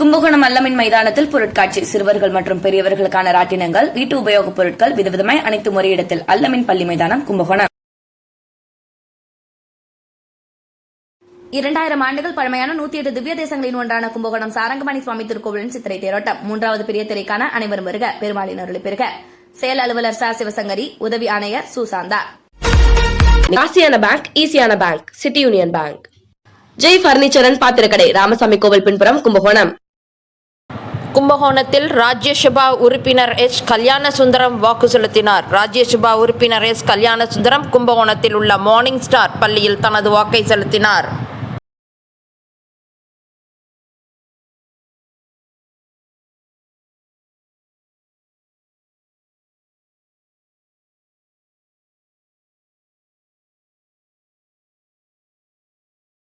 கும்பகோணம் அல்லமின் மைதானத்தில் பொருட்காட்சி. சிறுவர்கள் மற்றும் பெரியவர்களுக்கான ராட்டினங்கள் வீட்டு உபயோகப் பொருட்கள் விதவிதமாய் அனைத்து ஒரே இடத்தில் அல்லமின் பள்ளி மைதானம் கும்பகோணம். இரண்டாயிரம் ஆண்டுகள் பழமையான நூத்தி எட்டு திவ்ய தேசங்களின் ஒன்றான கும்பகோணம் சாரங்கமணி சுவாமி திருக்கோவிலின் சித்திரை தேரோட்டம் மூன்றாவது பெரிய திரைக்கான அனைவரும் வருக பெருமாளின் அருளி பெருக செயல் அலுவலர் சா. சிவசங்கரி உதவி ஆணையர் சுசாந்தா ராசியான பேங்க் ஈஸியான bank city union bank Jai furniture and பாத்திரக்கடை Ramasamy கோவில் பின்புறம் கும்பகோணம். கும்பகோணத்தில் ராஜ்யசபா உறுப்பினர் எஸ் கல்யாண சுந்தரம் வாக்கு செலுத்தினார். ராஜ்யசபா உறுப்பினர் எஸ் கல்யாண சுந்தரம் கும்பகோணத்தில் உள்ள மார்னிங் ஸ்டார் பள்ளியில் தனது வாக்கை செலுத்தினார்.